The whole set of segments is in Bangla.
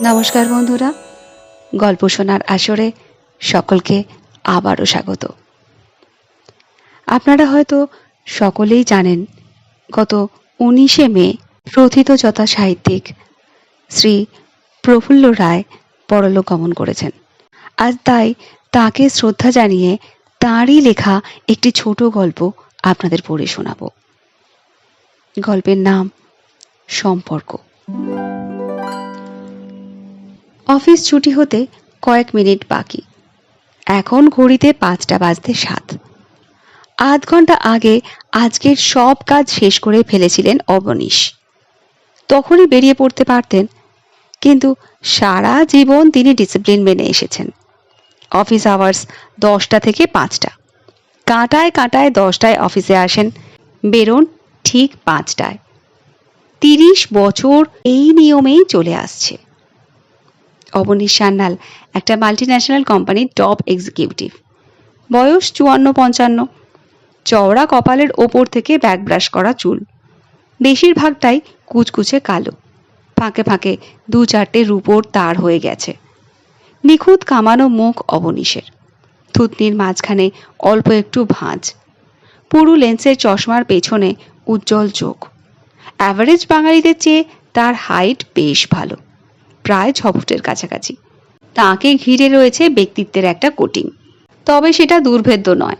নমস্কার বন্ধুরা। গল্প শোনার আসরে সকলকে আবারও স্বাগত। আপনারা হয়তো সকলেই জানেন, গত উনিশে মে প্রথিতযথা সাহিত্যিক শ্রী প্রফুল্ল রায় পরলোক গমন করেছেন। আজ তাই তাকে শ্রদ্ধা জানিয়ে তাঁরই লেখা একটি ছোট গল্প আপনাদের পড়ে শোনাব। গল্পের নাম সম্পর্ক। অফিস ছুটি হতে কয়েক মিনিট বাকি। এখন ঘড়িতে পাঁচটা বাজতে সাত। আধ ঘণ্টা আগে আজকের সব কাজ শেষ করে ফেলেছিলেন অবনীশ। তখনই বেরিয়ে পড়তে পারতেন, কিন্তু সারা জীবন তিনি ডিসিপ্লিন মেনে এসেছেন। অফিস আওয়ার্স দশটা থেকে পাঁচটা। কাঁটায় কাঁটায় দশটায় অফিসে আসেন, বেরোন ঠিক পাঁচটায়। তিরিশ বছর এই নিয়মেই চলে আসছে। অবনীশ সান্যাল, একটা মাল্টিন্যাশনাল কোম্পানির টপ এক্সিকিউটিভ বয়স চুয়ান্ন পঞ্চান্ন। চওড়া কপালের ওপর থেকে ব্যাক ব্রাশ করা চুল। বেশিরভাগটাই কুচকুচে কালো। ফাঁকে ফাঁকে দু চারটে রূপোর তার হয়ে গেছে। নিখুঁত কামানো মুখ অবনীশের। থুতনির মাঝখানে অল্প একটু ভাঁজ। পুরু লেন্সের চশমার পেছনে উজ্জ্বল চোখ। অ্যাভারেজ বাঙালিদের চেয়ে তার হাইট বেশ ভালো। প্রায় ছ ফুটের কাছাকাছি। তাকে ঘিরে রয়েছে ব্যক্তিত্বের একটা কোটিং। তবে সেটা দুর্ভেদ্য নয়।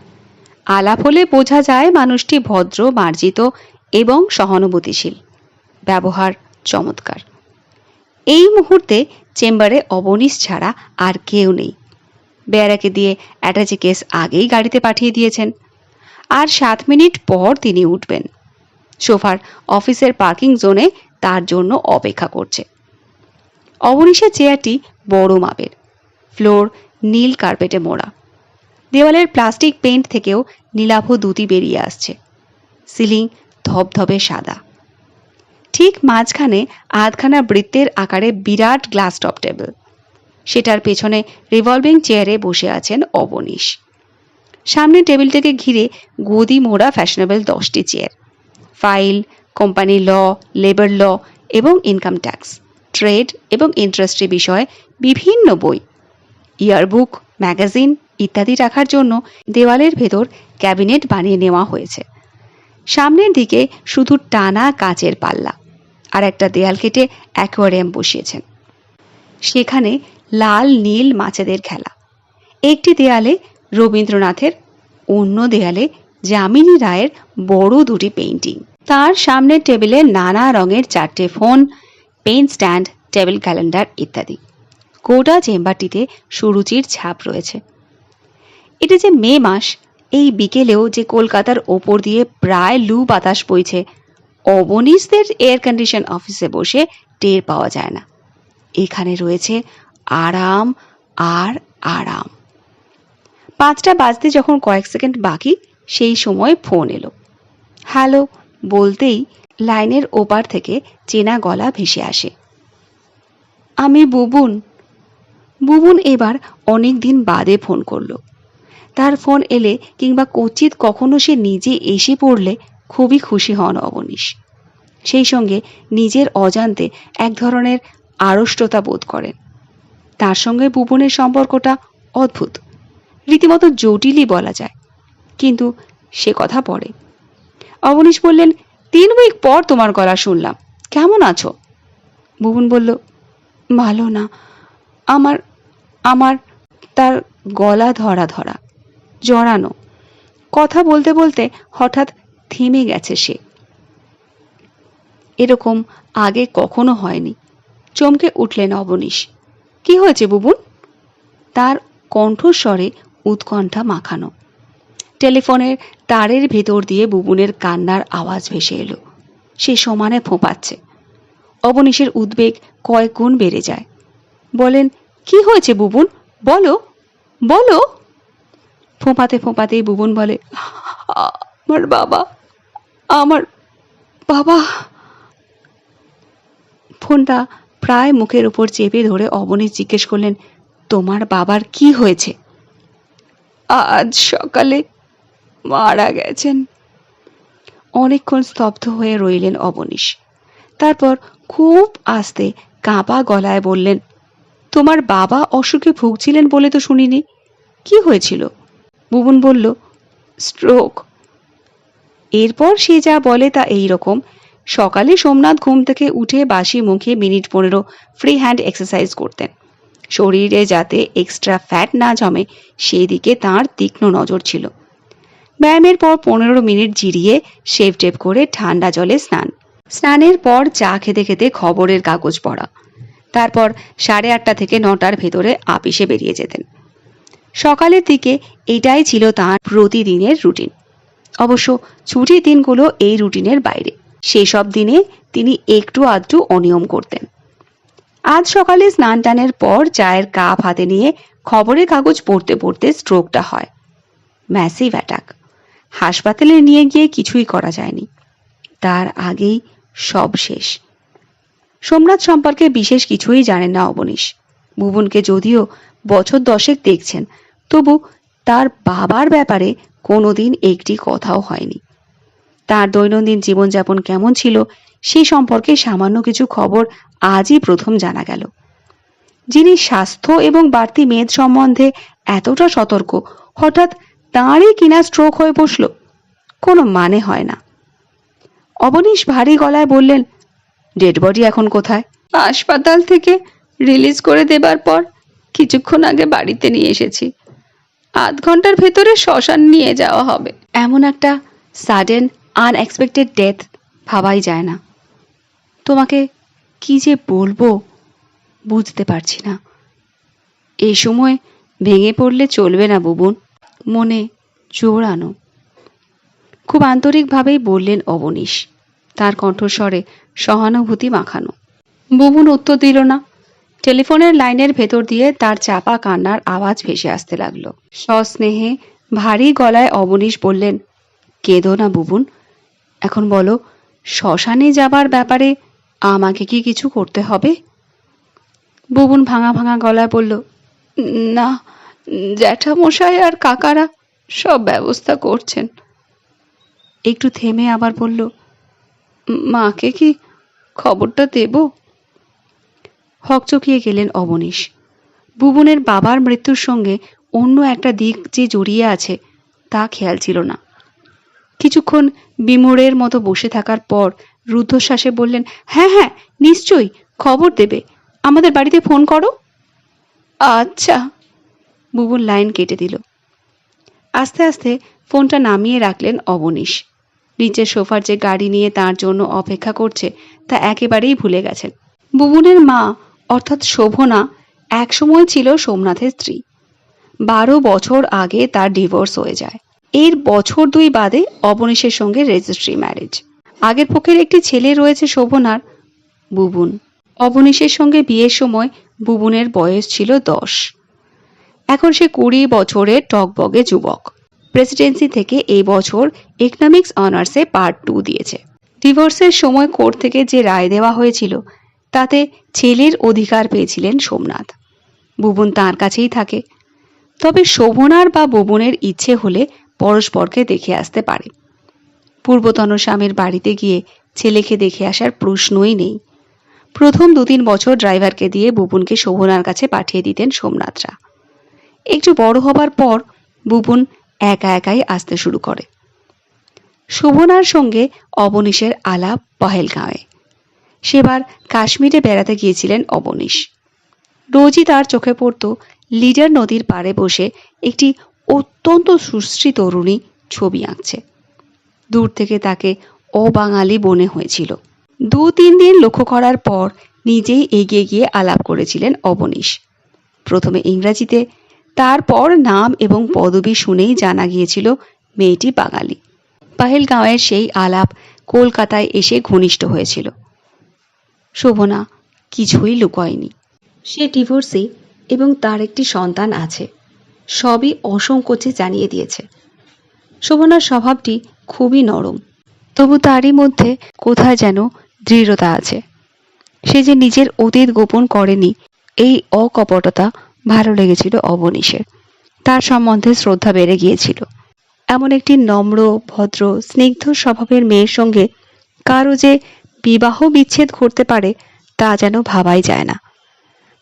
আলাপ হলে বোঝা যায় মানুষটি ভদ্র, মার্জিত এবং সহানুভূতিশীল। ব্যবহার চমৎকার। এই মুহূর্তে চেম্বারে অবনীশ ছাড়া আর কেউ নেই। বেয়ারাকে দিয়ে অ্যাটাচি কেস আগেই গাড়িতে পাঠিয়ে দিয়েছেন। আর সাত মিনিট পর তিনি উঠবেন। সোফার অফিসের পার্কিং জোনে তার জন্য অপেক্ষা করছে। অবনীশের চেয়ারটি বড় মাপের। ফ্লোর নীল কার্পেটে মোড়া। দেওয়ালের প্লাস্টিক পেন্ট থেকেও নীলাভ দুটি বেরিয়ে আসছে। সিলিং ধবধবে সাদা। ঠিক মাঝখানে আধখানা বৃত্তের আকারে বিরাট গ্লাস টপ টেবিল। সেটার পেছনে রিভলভিং চেয়ারে বসে আছেন অবনীশ। সামনে টেবিলটাকে ঘিরে গদি মোড়া ফ্যাশনেবল দশটি chair. File, company law, labour law এবং ইনকাম ট্যাক্স। ট্রেড এবং ইন্ডাস্ট্রি বিষয়ে বিভিন্ন বই, ইয়ারবুক, ম্যাগাজিন ইত্যাদি রাখার জন্য দেওয়ালের ভেতর ক্যাবিনেট বানিয়ে নেওয়া হয়েছে। সামনের দিকে শুধু টানা কাচের পাল্লা আর একটা দেয়াল কেটে অ্যাকোয়ারিয়াম বসিয়েছেন। সেখানে লাল নীল মাছেদের খেলা। একটি দেয়ালে রবীন্দ্রনাথের, অন্য দেয়ালে যামিনী রায়ের বড় দুটি পেইন্টিং। তার সামনের টেবিলে নানা রঙের চারটে phone pen stand table calendar ইত্যাদি। গোটা চেম্বারটিতে সুরুচির ছাপ রয়েছে। এটা যে মে মাস, এই বিকেলেও যে কলকাতার ওপর দিয়ে প্রায় লু বাতাস বইছে, অবনীশদের এয়ার কন্ডিশন অফিসে বসে টের পাওয়া যায় না। এখানে রয়েছে আরাম আর আরাম। পাঁচটা বাজতে যখন কয়েক সেকেন্ড বাকি, সেই সময় ফোন এলো। হ্যালো, বলতেই লাইনের ওপার থেকে চেনা গলা ভেসে আসে। আমি বুবুন। বুবুন এবার অনেক দিন বাদে ফোন করল। তার ফোন এলে কিংবা কচিত কখনো সে নিজে এসে পড়লে খুবই খুশি হন অবনীশ। সেই সঙ্গে নিজের অজান্তে এক ধরনের আড়ষ্টতা বোধ করেন। তার সঙ্গে বুবনের সম্পর্কটা অদ্ভুত, রীতিমতো জটিলই বলা যায়, কিন্তু সে কথা পরে অবনীশ বললেন তিন উইক পর তোমার গলা শুনলাম। কেমন আছো? ভুবন বলল, ভালো না। আমার আমার তার গলা ধরা ধরা, জড়ানো। কথা বলতে বলতে হঠাৎ থেমে গেছে সে। এরকম আগে কখনো হয়নি। চমকে উঠলেন অবনীশ। কি হয়েছে বুবুন? তার কণ্ঠস্বরে উৎকণ্ঠা মাখানো। টেলিফোনের তারের ভেতর দিয়ে বুবুনের কান্নার আওয়াজ ভেসে এলো। সে সমানে ফোঁপাচ্ছে। অবনীশের উদ্বেগ কয়েক গুণ বেড়ে যায়। বলেন, কি হয়েছে বুবুন? বলো বলো। ফোঁপাতে ফোঁপাতেই বুবুন বলে, আমার বাবা আমার বাবা। ফোনটা প্রায় মুখের উপর চেপে ধরে অবনীশ জিজ্ঞেস করলেন, তোমার বাবার কি হয়েছে? আজ সকালে মারা গেছেন। অনেকক্ষণ স্তব্ধ হয়ে রইলেন অবনীশ। তারপর খুব আস্তে কাঁপা গলায় বললেন, তোমার বাবা অসুখে ভুগছিলেন বলে তো শুনিনি। কি হয়েছিল? বুবুন বলল, স্ট্রোক। এরপর সে যা বলে তা এই রকম। সকালে সোমনাথ ঘুম থেকে উঠে বাসি মুখে মিনিট পনেরো ফ্রি হ্যান্ড এক্সারসাইজ করতেন। শরীরে যাতে এক্সট্রা ফ্যাট না জমে সেই দিকে তাঁর তীক্ষ্ণ নজর ছিল। ব্যায়ামের পর পনেরো মিনিট জিরিয়ে শেভ টেপ করে ঠান্ডা জলে স্নান। স্নানের পর চা খেতে খেতে খবরের কাগজ পড়া। তারপর সাড়ে আটটা থেকে নটার ভেতরে আপিসে বেরিয়ে যেতেন। সকালের দিকে এটাই ছিল তাঁর প্রতিদিনের রুটিন। অবশ্য ছুটির দিনগুলো এই রুটিনের বাইরে। সেসব দিনে তিনি একটু আধটু অনিয়ম করতেন। আজ সকালে স্নান টানের পর চায়ের কাপ হাতে নিয়ে খবরের কাগজ পড়তে পড়তে স্ট্রোকটা হয়। ম্যাসিভ অ্যাটাক হাসপাতালে নিয়ে গিয়ে কিছুই করা যায়নি। তার আগেই সব শেষ। সোমনাথ সম্পর্কে বিশেষ কিছুই জানেন না অবনীশ। ভুবনকে যদিও বছর দশেক দেখছেন, তবু তার বাবার ব্যাপারে কোনোদিন একটি কথাও হয়নি। তার দৈনন্দিন জীবনযাপন কেমন ছিল, সে সম্পর্কে সামান্য কিছু খবর আজই প্রথম জানা গেল। যিনি স্বাস্থ্য এবং বাড়তি মেদ সম্বন্ধে এতটা সতর্ক, হঠাৎ তাঁরই কিনা স্ট্রোক হয়ে বসল। কোনো মানে হয় না। অবনীশ ভারী গলায় বললেন ডেড বডি এখন কোথায়? হাসপাতাল থেকে রিলিজ করে দেবার পর কিছুক্ষণ আগে বাড়িতে নিয়ে এসেছি। আধ ঘণ্টার ভেতরে শ্মশান নিয়ে যাওয়া হবে। এমন একটা সাডেন আনএক্সপেক্টেড ডেথ ভাবাই যায় না। তোমাকে কি যে বলব বুঝতে পারছি না। এই সময় ভেঙে পড়লে চলবে না বুবুন। মনে জোর আনো। খুব আন্তরিকভাবেই বললেন অবনীশ। তার কণ্ঠস্বরে সহানুভূতি মাখানো। বুবুন উত্তর দিল না। টেলিফোনের লাইনের ভেতর দিয়ে তার চাপা কান্নার আওয়াজ ভেসে আসতে লাগল। সস্নেহে ভারী গলায় অবনীশ বললেন, কেঁদো না বুবুন। এখন বলো, শ্মশানে যাবার ব্যাপারে আমাকে কি কিছু করতে হবে? বুবুন ভাঙা ভাঙা গলায় বলল, না জ্যাঠামশাই আর কাকারা সব ব্যবস্থা করছেন। একটু থেমে আবার বলল, মাকে কি খবরটা দেব? হকচকিয়ে গেলেন অবনীশ। বুবনের বাবার মৃত্যুর সঙ্গে অন্য একটা দিক যে জড়িয়ে আছে, তা খেয়াল ছিল না। কিছুক্ষণ বিমোড়ের মতো বসে থাকার পর রুদ্ধশ্বাসে বললেন হ্যাঁ হ্যাঁ নিশ্চয়ই, খবর দেবে। আমাদের বাড়িতে ফোন করো? আচ্ছা বুবুন লাইন কেটে দিল। আস্তে আস্তে ফোনটা নামিয়ে রাখলেন অবনীশ। নিচের সোফার যে গাড়ি নিয়ে তার জন্য অপেক্ষা করছে, তা একেবারেই ভুলে গেছেন। বুবুনের মা, অর্থাৎ শোভনা, একসময় ছিল সোমনাথের স্ত্রী। বারো বছর আগে তার ডিভোর্স হয়ে যায়। এর বছর দুই বাদে অবনীশের সঙ্গে রেজিস্ট্রি ম্যারেজ আগের পক্ষের একটি ছেলে রয়েছে শোভনার, বুবুন। অবনীশের সঙ্গে বিয়ের সময় বুবুনের বয়স ছিল দশ। এখন সে কুড়ি বছরের টকবগে যুবক। প্রেসিডেন্সি থেকে এই বছর ইকনমিক্স অনার্সে পার্ট টু দিয়েছে। ডিভোর্সের সময় কোর্ট থেকে যে রায় দেওয়া হয়েছিল, তাতে ছেলের অধিকার পেয়েছিলেন সোমনাথ। বুবুন তার কাছেই থাকে। তবে শোভনার বা বুবনের ইচ্ছে হলে পরস্পরকে দেখে আসতে পারে। পূর্বতন স্বামীর বাড়িতে গিয়ে ছেলেকে দেখে আসার প্রশ্নই নেই। প্রথম দু তিন বছর ড্রাইভারকে দিয়ে বুবুনকে শোভনার কাছে পাঠিয়ে দিতেন সোমনাথরা। একটু বড় হবার পর বুবুন একা একাই আসতে শুরু করে। শোভনার সঙ্গে অবনীশের আলাপ পহেলগাঁওয়ে। সেবার কাশ্মীরে বেড়াতে গিয়েছিলেন অবনীশ। রোজই তার চোখে পড়ত লিডার নদীর পাড়ে বসে একটি অত্যন্ত সুশ্রী তরুণী ছবি আঁকছে। দূর থেকে তাকে অবাঙালি মনে হয়েছিল। দু তিন দিন লক্ষ্য করার পর নিজেই এগিয়ে গিয়ে আলাপ করেছিলেন অবনীশ। প্রথমে ইংরাজিতে তারপর নাম এবং পদবি শুনেই জানা গিয়েছিল মেয়েটি বাঙালি। পাহেলগাঁওয়ের সেই আলাপ কলকাতায় এসে ঘনিষ্ঠ হয়েছিল। শোভনা কিছুই লুকোয়নি। সে ডিভোর্সে এবং তার একটি সন্তান আছে। সবই অসংকোচে জানিয়ে দিয়েছে। শোভনার স্বভাবটি খুবই নরম। তবু তারই মধ্যে কোথায় যেন দৃঢ়তা আছে। সে যে নিজের অতীত গোপন করেনি, এই অকপটতা ভালো লেগেছিল অবনীশের। তার সম্বন্ধে শ্রদ্ধা বেড়ে গিয়েছিল। এমন একটি নম্র, ভদ্র, স্নিগ্ধ স্বভাবের মেয়ের সঙ্গে কারও যে বিবাহ বিচ্ছেদ ঘটতে পারে, তা যেন ভাবাই যায় না।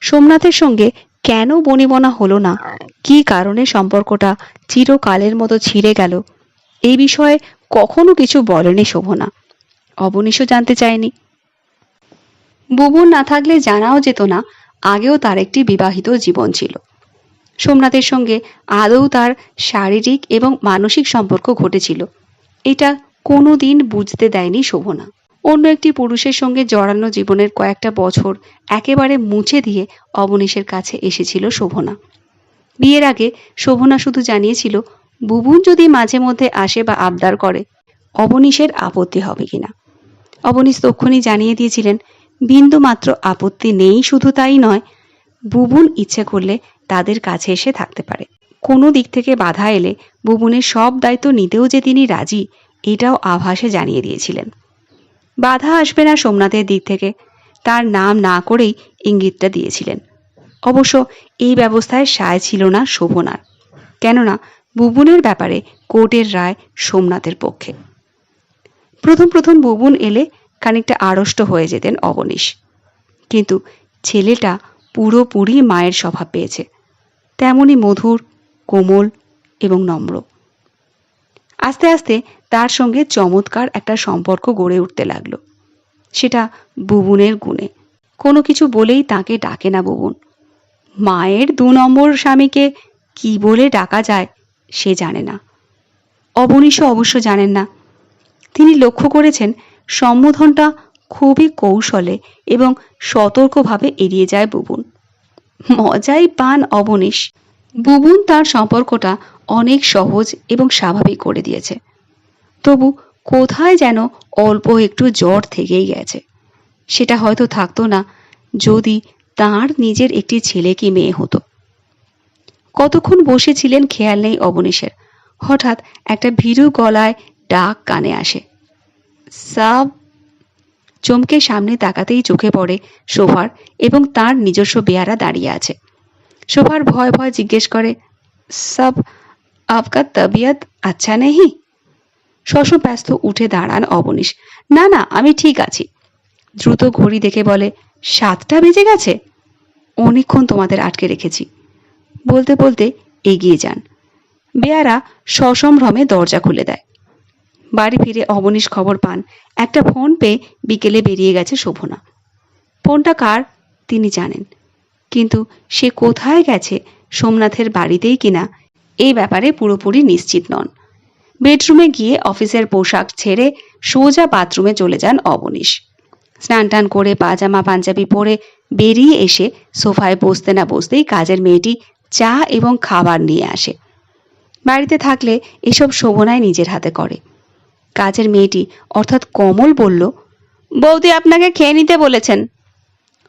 সোমনাথের সঙ্গে কেন বনিবনা হলো না? কি কারণে সম্পর্কটা চিরকালের মতো ছিঁড়ে গেল? এই বিষয়ে কখনো কিছু বলেনি শোভনা। অবনীশও জানতে চায়নি। বুবুন না থাকলে জানাও যেত না আগেও তার একটি বিবাহিত জীবন ছিল। সোমনাথের সঙ্গে আদৌ তার শারীরিক এবং মানসিক সম্পর্ক ঘটেছিল। এটা কোনো দিন বুঝতে দেয়নি শোভনা। অন্য একটি পুরুষের সঙ্গে জড়ানো জীবনের কয়েকটা বছর একেবারে মুছে দিয়ে অবনীশের কাছে এসেছিল শোভনা। বিয়ের আগে শোভনা শুধু জানিয়েছিল, বুবুন যদি মাঝে মধ্যে আসে বা আবদার করে, অবনীশের আপত্তি হবে কিনা? অবনীশ তক্ষণই জানিয়ে দিয়েছিলেন বিন্দু মাত্র আপত্তি নেই, শুধু তাই নয়, বুবুন ইচ্ছে করলে তাদের কাছে এসে থাকতে পারে। কোনো দিক থেকে বাধা এলে বুবুনের সব দায়িত্ব নিতেও যে তিনি রাজি, এটাও আভাসে জানিয়ে দিয়েছিলেন। বাধা আসবে না সোমনাথের দিক থেকে, তার নাম না করেই ইঙ্গিতটা দিয়েছিলেন। অবশ্য এই ব্যবস্থায় সায় ছিল না শোভনার। কেননা বুবুনের ব্যাপারে কোর্টের রায় সোমনাথের পক্ষে। প্রথম প্রথম বুবুন এলে খানিকটা আড়ষ্ট হয়ে যেতেন অবনীশ। কিন্তু ছেলেটা পুরোপুরি মায়ের স্বভাব পেয়েছে। তেমনই মধুর, কোমল এবং নম্র। আস্তে আস্তে তার সঙ্গে চমৎকার একটা সম্পর্ক গড়ে উঠতে লাগল। সেটা বুবুনের গুণে। কোনো কিছু বলেই তাকে ডাকে না বুবুন। মায়ের দু নম্বর স্বামীকে কি বলে ডাকা যায় সে জানে না। অবনীশও অবশ্য জানেন না। তিনি লক্ষ্য করেছেন সম্বোধনটা খুবই কৌশলে এবং সতর্কভাবে এড়িয়ে যায় বুবুন। মজাই পান অবনীশ। বুবুন তার সম্পর্কটা অনেক সহজ এবং স্বাভাবিক করে দিয়েছে। তবু কোথায় যেন অল্প একটু জ্বর থেকেই গেছে। সেটা হয়তো থাকতো না যদি তার নিজের একটি ছেলে কি মেয়ে হতো। কতক্ষণ বসেছিলেন খেয়াল নেই অবনীশের। হঠাৎ একটা ভীরু গলায় ডাক কানে আসে। সাব চমকে সামনে তাকাতেই চোখে পড়ে শোভার এবং তার নিজস্ব বেয়ারা দাঁড়িয়ে আছে। শোভার ভয় ভয় জিজ্ঞেস করে, সব, আপকা তবিয়ত আচ্ছা নেহি? ব্যস্ত উঠে দাঁড়ান অবনীশ। না না, আমি ঠিক আছি। দ্রুত ঘড়ি দেখে বলে, সাতটা বেজে গেছে? অনেকক্ষণ তোমাদের আটকে রেখেছি। বলতে বলতে এগিয়ে যান। বেয়ারা সসম্ভ্রমে দরজা খুলে দেয়। বাড়ি ফিরে অবনীশ খবর পান। একটা ফোন পেয়ে বিকেলে বেরিয়ে গেছে শোভনা। ফোনটা কার তিনি জানেন। কিন্তু সে কোথায় গেছে সোমনাথের বাড়িতেই কিনা এই ব্যাপারে পুরোপুরি নিশ্চিত নন। বেডরুমে গিয়ে অফিসের পোশাক ছেড়ে সোজা বাথরুমে চলে যান অবনীশ। স্নান টান করে পাজামা পাঞ্জাবি পরে বেরিয়ে এসে সোফায় বসতে না বসতেই কাজের মেয়েটি চা এবং খাবার নিয়ে আসে। বাড়িতে থাকলে এসব শোভনায় নিজের হাতে করে। কাজের মেয়েটি অর্থাৎ কমল বলল, বৌদি আপনাকে খেয়ে নিতে বলেছেন।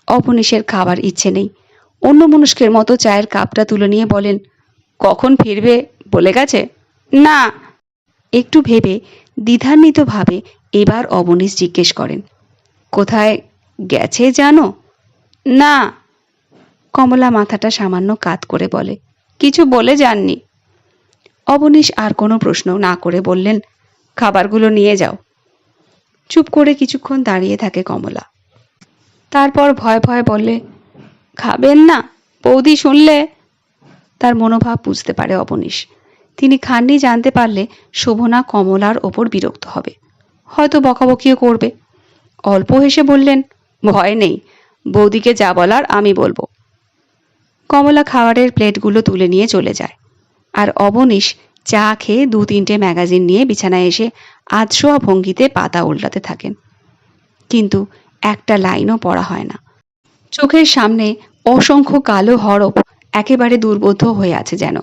অপনীশের খাবার ইচ্ছে নেই। অন্য মনুষ্কের মতো চায়ের কাপটা তুলে নিয়ে বলেন, কখন ফিরবে বলে গেছে? না। একটু ভেবে দ্বিধান্বিতভাবে এবার অবনীশ জিজ্ঞেস করেন, কোথায় গেছে জানো? না। কমলা মাথাটা সামান্য কাত করে বলে, কিছু বলে যাননি। অবনীশ আর কোনো প্রশ্ন না করে বললেন খাবারগুলো নিয়ে যাও। চুপ করে কিছুক্ষণ দাঁড়িয়ে থাকে কমলা। তারপর ভয় ভয় বললে খাবেন না? বৌদি শুনলে? তার মনোভাব বুঝতে পারে অবনীশ। তিনি খাননি জানতে পারলে শোভনা কমলার ওপর বিরক্ত হবে। হয়তো বকাবকিও করবে। অল্প হেসে বললেন, ভয় নেই। বৌদিকে যা বলার আমি বলব। কমলা খাবারের প্লেটগুলো তুলে নিয়ে চলে যায়। আর অবনীশ চা খেয়ে দু তিনটে ম্যাগাজিন নিয়ে বিছানায় এসে আধশোয়া ভঙ্গিতে পাতা উল্টাতে থাকেন। কিন্তু একটা লাইনও পড়া হয় না। চোখের সামনে অসংখ্য কালো হরফ একেবারে দুর্বোধ্য হয়ে আছে যেন।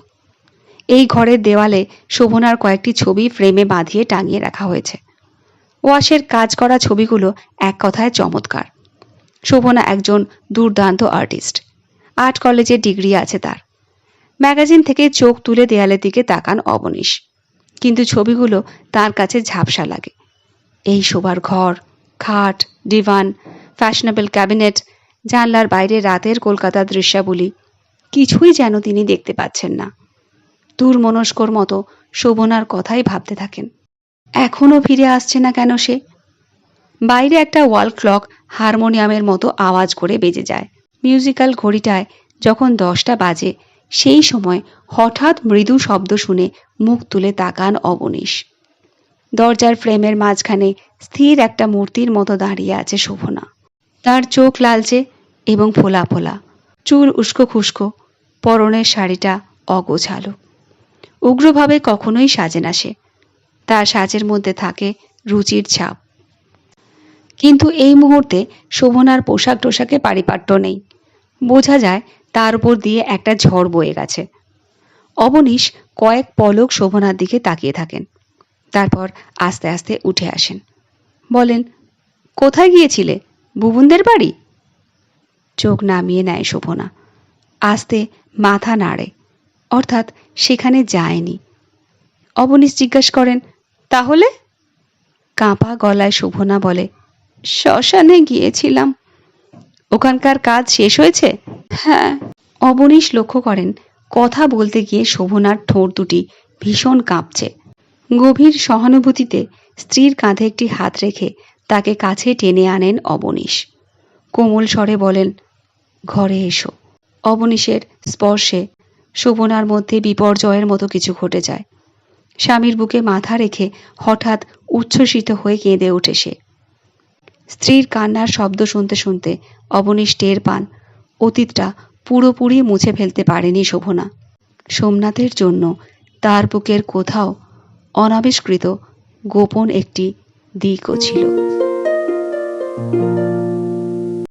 এই ঘরের দেওয়ালে শোভনার কয়েকটি ছবি ফ্রেমে বাঁধিয়ে টাঙিয়ে রাখা হয়েছে। ওয়াশের কাজ করা ছবিগুলো এক কথায় চমৎকার। শোভনা একজন দুর্দান্ত আর্টিস্ট। আর্ট কলেজের ডিগ্রি আছে তার। ম্যাগাজিন থেকে চোখ তুলে দেয়ালের দিকে তাকান অবনীশ। কিন্তু ছবিগুলো তার কাছে ঝাপসা লাগে। এই শোবার ঘর, খাট, ডিভান, ফ্যাশনেবল ক্যাবিনেট, জানলার বাইরে রাতের কলকাতার দৃশ্যাবলী, কিছুই যেন তিনি দেখতে পাচ্ছেন না। দূর মনস্কর মতো শোভনার কথাই ভাবতে থাকেন। এখনও ফিরে আসছে না কেন সে? বাইরে একটা ওয়াল ক্লক হারমোনিয়ামের মতো আওয়াজ করে বেজে যায়। মিউজিক্যাল ঘড়িটায় যখন দশটা বাজে সেই সময় হঠাৎ মৃদু শব্দ শুনে মুখ তুলে তাকান অবনীশ। দরজার ফ্রেমের মাঝখানে স্থির একটা মূর্তির মতো দাঁড়িয়ে আছে শোভনা। তার চোখ লালচে এবং ফোলা ফোলা। চুল উস্কো খুস্কো, পরনের শাড়িটা অগোছালো। উগ্রভাবে কখনোই সাজে না সে। তার সাজের মধ্যে থাকে রুচির ছাপ। কিন্তু এই মুহূর্তে শোভনার পোশাক টোশাকে পারিপাট্য নেই। বোঝা যায় তার উপর দিয়ে একটা ঝড় বয়ে গেছে। অবনীশ কয়েক পলক শোভনার দিকে তাকিয়ে থাকেন। তারপর আস্তে আস্তে উঠে আসেন। বলেন, কোথায় গিয়েছিলে? বুবুনদের বাড়ি? চোখ নামিয়ে নেয় শোভনা। আস্তে মাথা নাড়ে। অর্থাৎ সেখানে যায়নি। অবনীশ জিজ্ঞাসা করেন, তাহলে? কাঁপা গলায় শোভনা বলে, শ্মশানে গিয়েছিলাম। ওখানকার কাজ শেষ হয়েছে? হ্যাঁ। অবনীশ লক্ষ্য করেন কথা বলতে গিয়ে শোভনার ঠোঁট দুটি ভীষণ কাঁপছে। গভীর সহানুভূতিতে স্ত্রীর কাঁধে একটি হাত রেখে তাকে কাছে টেনে আনেন অবনীশ। কোমল স্বরে বলেন ঘরে এসো। অবনীশের স্পর্শে শোভনার মধ্যে বিপর্যয়ের মতো কিছু ঘটে যায়। স্বামীর বুকে মাথা রেখে হঠাৎ উচ্ছ্বসিত হয়ে কেঁদে ওঠে সে। স্ত্রীর কান্নার শব্দ শুনতে শুনতে অবনীশ টের পান। অতীতটা পুরোপুরি মুছে ফেলতে পারেনি শোভনা। সোমনাথের জন্য তার বুকের কোথাও অনাবিষ্কৃত গোপন একটি দিকও ছিল।